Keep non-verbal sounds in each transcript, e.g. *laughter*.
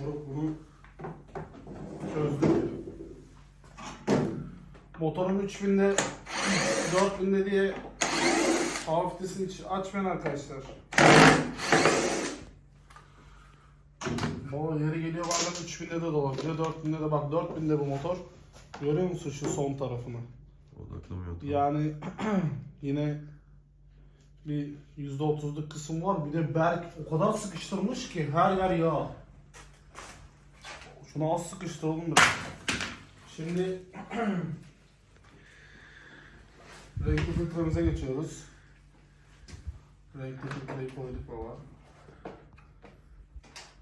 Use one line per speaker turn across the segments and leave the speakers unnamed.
Moruk bunu çözdük. Motorum 3000'de 4000'de diye hava fitesini hiç açmayın arkadaşlar. Baba yeri geliyor bazen 3000'de de dolabiliyor, 4000'de de bak 4000'de bu motor. Görüyor musun şu son tarafını?
Odaklamıyor. tamam.
Yani *clears throat* yine bir %30'luk kısım var. Bir de Berk o kadar sıkıştırmış ki her yer yağ. Şunu az sıkıştıralım biraz. Şimdi *clears throat* renkli filtremize geçiyoruz. Renkli filtreyi koyduk baba.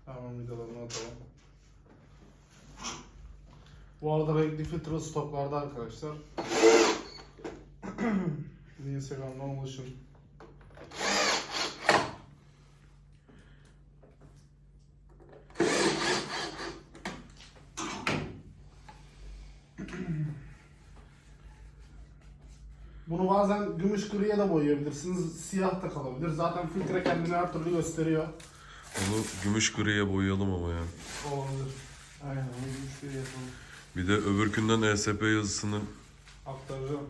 Hemen vidalarını atalım. Bu arada renkli filtre stoklarda arkadaşlar. *clears throat* Instagram'dan ulaşın. Bunu bazen gümüş griye de boyayabilirsiniz. Siyah da kalabilir. Zaten filtre kendini her türlü gösteriyor.
Onu gümüş griye boyayalım ama ya.
Olabilir. Aynen. Onu gümüş griye yapalım.
Bir de öbürkünden ESP yazısını
Aktaracağım.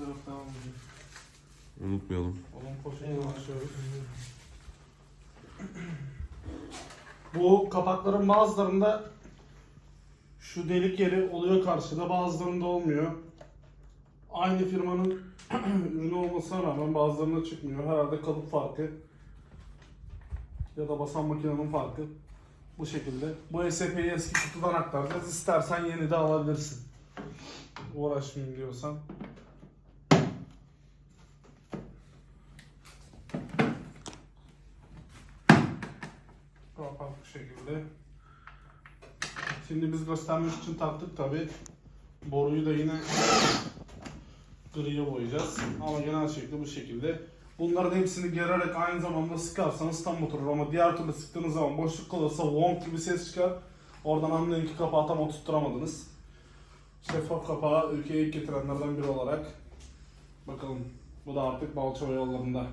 Bu taraftan alacağım.
unutmayalım.
Onun poşetini açıyoruz. Bu kapakların bazılarında şu delik yeri oluyor karşıda bazılarında olmuyor. Aynı firmanın *clears throat* ürünü olmasına rağmen bazılarında çıkmıyor. Herhalde kalıp farkı ya da basan makinenin farkı. Bu şekilde. Bu SP'yi eski kutudan aktaracağız. İstersen yeni de alabilirsin. Uğraşmayayım diyorsan. Kapak bu şekilde. Şimdi biz göstermek için taktık tabi. Boruyu da yine griye boyayacağız. Ama genel şekli bu şekilde. Bunların hepsini gererek aynı zamanda sıkarsanız tam oturur ama diğer türlü sıktığınız zaman boşluk kalırsa wonk gibi ses çıkar. Oradan anlayın ki kapağı tam oturtturamadınız. Şeffaf kapağı ülkeye ilk getirenlerden biri olarak bakalım bu da artık balçova yollarında.